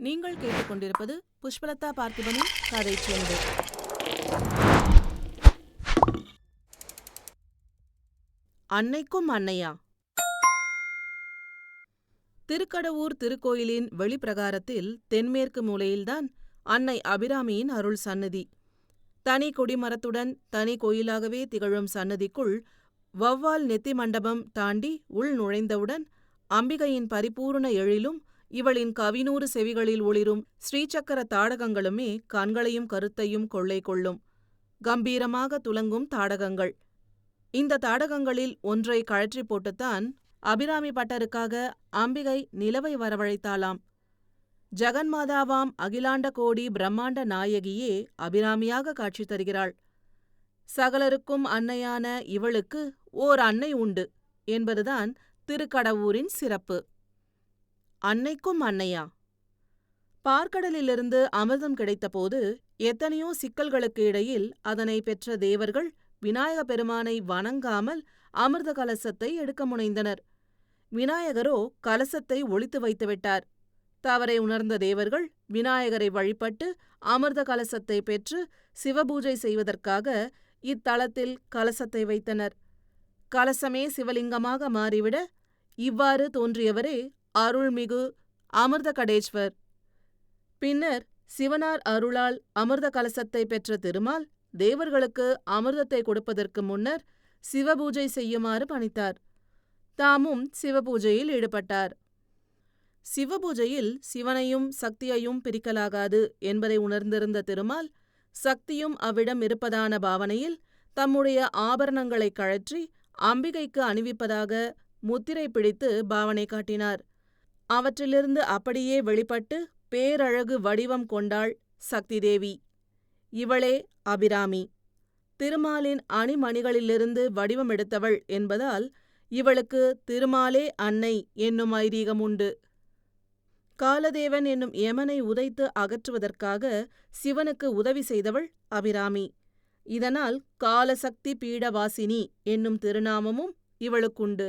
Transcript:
நீங்கள் கேட்டுக்கொண்டிருப்பது புஷ்பலதா பார்த்திபனின் கதை செண்டு அன்னைக்கும் அன்னையா. திருக்கடவூர் திருக்கோயிலின் வெளிப்பிரகாரத்தில் தென்மேற்கு மூலையில்தான் அன்னை அபிராமியின் அருள் சன்னதி தனி கொடிமரத்துடன் தனி கோயிலாகவே திகழும் சன்னதிக்குள் வௌவால் நெத்தி மண்டபம் தாண்டி உள் நுழைந்தவுடன் அம்பிகையின் பரிபூரண எழிலும் இவளின் கவினூறு செவிகளில் ஒளிரும் ஸ்ரீசக்கர தாடகங்களுமே கண்களையும் கருத்தையும் கொள்ளை கொள்ளும். கம்பீரமாக துலங்கும் தாடகங்கள். இந்த தாடகங்களில் ஒன்றை கழற்றி போட்டுத்தான் அபிராமி பட்டருக்காக அம்பிகை நிலவை வரவழைத்தாளாம். ஜெகன்மாதாவாம் அகிலாண்ட கோடி பிரம்மாண்ட நாயகியே அபிராமியாக காட்சி தருகிறாள். சகலருக்கும் அன்னையான இவளுக்கு ஓர் அன்னை உண்டு என்பதுதான் திருக்கடவூரின் சிறப்பு. அன்னைக்கும் அன்னையா. பார்க்கடலிலிருந்து அமிர்தம் கிடைத்தபோது எத்தனையோ சிக்கல்களுக்கு இடையில் அதனை பெற்ற தேவர்கள் விநாயக பெருமானை வணங்காமல் அமிர்த கலசத்தை எடுக்க முனைந்தனர். விநாயகரோ கலசத்தை ஒழித்து வைத்துவிட்டார் தவறை உணர்ந்த தேவர்கள் விநாயகரை வழிபட்டு அமிர்த கலசத்தை பெற்று சிவபூஜை செய்வதற்காக இத்தலத்தில் கலசத்தை வைத்தனர். கலசமே சிவலிங்கமாக மாறிவிட இவ்வாறு தோன்றியவரே அருள்மிகு அமிர்த கடேஸ்வர் பின்னர் சிவனார் அருளால் அமிர்த கலசத்தை பெற்ற திருமால் தேவர்களுக்கு அமிர்தத்தை கொடுப்பதற்கு முன்னர் சிவபூஜை செய்யுமாறு பணித்தார். தாமும் சிவபூஜையில் ஈடுபட்டார். சிவபூஜையில் சிவனையும் சக்தியையும் பிரிக்கலாகாது என்பதை உணர்ந்திருந்த திருமால் சக்தியும் அவ்விடம் இருப்பதான பாவனையில் தம்முடைய ஆபரணங்களைக் கழற்றி அம்பிகைக்கு அணிவிப்பதாக முத்திரை பிடித்து பாவனை காட்டினார். அவற்றிலிருந்து அப்படியே வெளிப்பட்டு பேரழகு வடிவம் கொண்டாள் சக்தி தேவி இவளே அபிராமி. திருமாலின் அணிமணிகளிலிருந்து வடிவமெடுத்தவள் என்பதால் இவளுக்கு திருமாலே அன்னை என்னும் ஐதீகம் உண்டு. காலதேவன் என்னும் யமனை உதைத்து அகற்றுவதற்காக சிவனுக்கு உதவி செய்தவள் அபிராமி. இதனால் காலசக்தி பீடவாசினி என்னும் திருநாமமும் இவளுக்குண்டு.